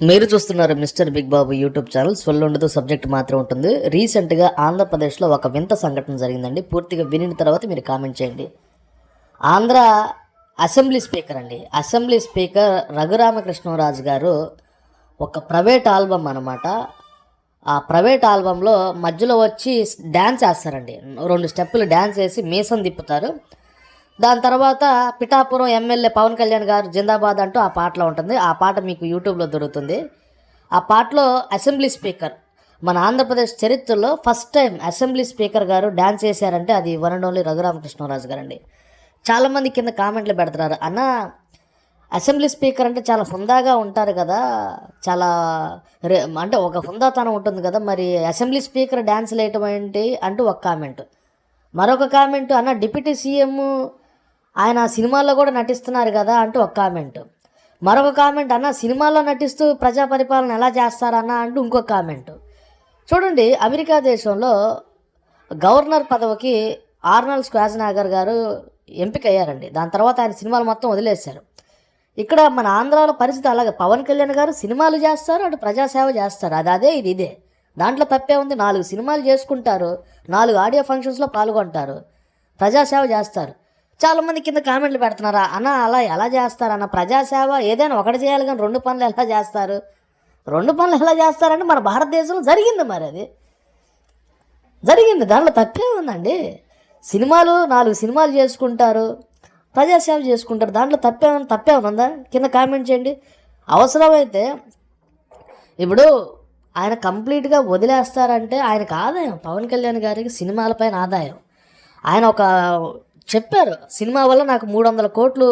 మీరు చూస్తున్నారు mister big బాబు YouTube channel. స్వల్ ఉండదు సబ్జెక్ట్ మాత్రం ఉంటుంది. రీసెంట్గా ఆంధ్రప్రదేశ్లో ఒక వింత సంఘటన జరిగిందండి. పూర్తిగా వినిన తర్వాత మీరు కామెంట్ చేయండి. ఆంధ్ర అసెంబ్లీ స్పీకర్ అండి. అసెంబ్లీ స్పీకర్ రఘురామకృష్ణరాజు గారు ఒక ప్రైవేట్ ఆల్బమ్ అనమాట ఆ ప్రైవేట్ ఆల్బంలో మధ్యలో వచ్చి డ్యాన్స్ వేస్తారండి. రెండు స్టెప్పులు డ్యాన్స్ వేసి మీసం తిప్పుతారు. దాని తర్వాత పిఠాపురం ఎమ్మెల్యే పవన్ కళ్యాణ్ గారు జిందాబాద్ అంటూ ఆ పాటలో ఉంటుంది. ఆ పాట మీకు యూట్యూబ్లో దొరుకుతుంది. ఆ పాటలో అసెంబ్లీ స్పీకర్ మన ఆంధ్రప్రదేశ్ చరిత్రలో ఫస్ట్ టైం అసెంబ్లీ స్పీకర్ గారు డ్యాన్స్ చేశారంటే అది వన్ అండ్ ఓన్లీ రఘురామకృష్ణరాజు గారండి. చాలామంది కింద కామెంట్లు పెడుతున్నారు. అన్న అసెంబ్లీ స్పీకర్ అంటే చాలా హుందాగా ఉంటారు కదా. చాలా రే అంటే ఒక హుందాతనం ఉంటుంది కదా. మరి అసెంబ్లీ స్పీకర్ డ్యాన్స్ వేయటం ఏంటి అంటూ ఒక కామెంట్. మరొక కామెంట్ అన్న డిప్యూటీ సీఎం ఆయన సినిమాల్లో కూడా నటిస్తున్నారు కదా అంటూ ఒక కామెంట్. మరొక కామెంట్ అన్న సినిమాల్లో నటిస్తూ ప్రజా పరిపాలన ఎలా చేస్తారన్న? అంటూ ఇంకొక కామెంట్. చూడండి అమెరికా దేశంలో గవర్నర్ పదవికి ఆర్నల్ స్క్వాజనాగర్ గారు ఎంపిక అయ్యారండి దాని తర్వాత ఆయన సినిమాలు మొత్తం వదిలేశారు. ఇక్కడ మన ఆంధ్రాలో పరిస్థితి అలాగే. పవన్ కళ్యాణ్ గారు సినిమాలు చేస్తారు అటు ప్రజాసేవ చేస్తారు. అది అదే ఇది ఇదే. దాంట్లో తప్పే ఉంది. నాలుగు సినిమాలు చేసుకుంటారు. నాలుగు ఆడియో ఫంక్షన్స్లో పాల్గొంటారు. ప్రజాసేవ చేస్తారు. చాలామంది కింద కామెంట్లు పెడుతున్నారా అన్న అలా ఎలా చేస్తారు? అన్న ప్రజాసేవ ఏదైనా ఒకటి చేయాలి కానీ రెండు పనులు ఎలా చేస్తారు? రెండు పనులు ఎలా చేస్తారంటే మన భారతదేశంలో జరిగింది మరి అది. జరిగింది. దాంట్లో తప్పే ఉందండి. సినిమాలు నాలుగు సినిమాలు చేసుకుంటారు ప్రజాసేవ చేసుకుంటారు. దాంట్లో తప్పే తప్పే ఉందా? కింద కామెంట్ చేయండి. అవసరమైతే ఇప్పుడు ఆయన కంప్లీట్గా వదిలేస్తారంటే ఆయనకు ఆదాయం పవన్ కళ్యాణ్ గారికి సినిమాలపైన ఆదాయం. ఆయన ఒక చెప్పారు. సినిమా వల్ల నాకు మూడు వందల కోట్లు